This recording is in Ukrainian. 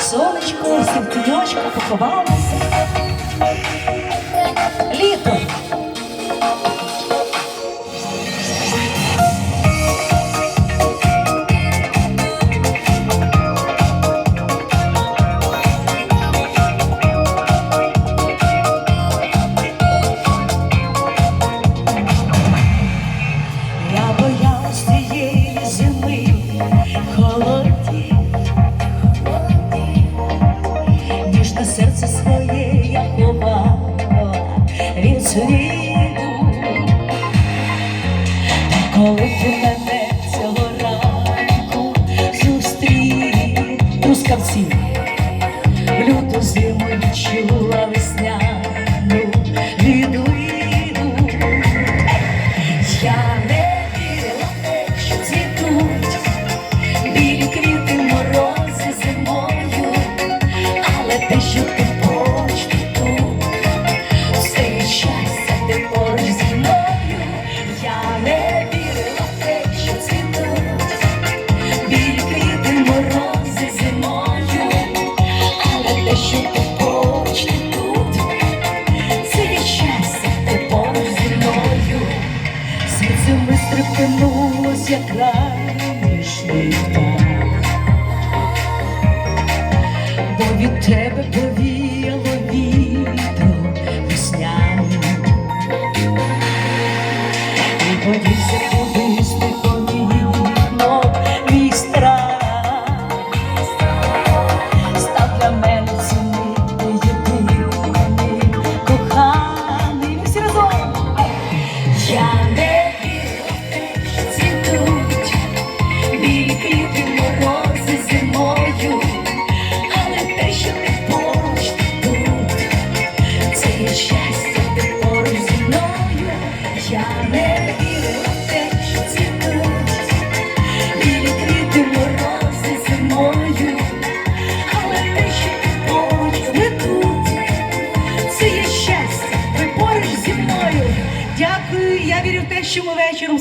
Сонечко всім в тіньочку поховалося. моє я ховала від світу, та коли ти мене цього ранку зустрів, трускавці, люто зиму відчув. Ми як ранішний птах, бо від тебе повіяло вітром весняним. і подівся кудись непомірно мій страх, став для мене цінним єдиним коханим. Всі разом. Дякую. Я вірю в те, що ми вечором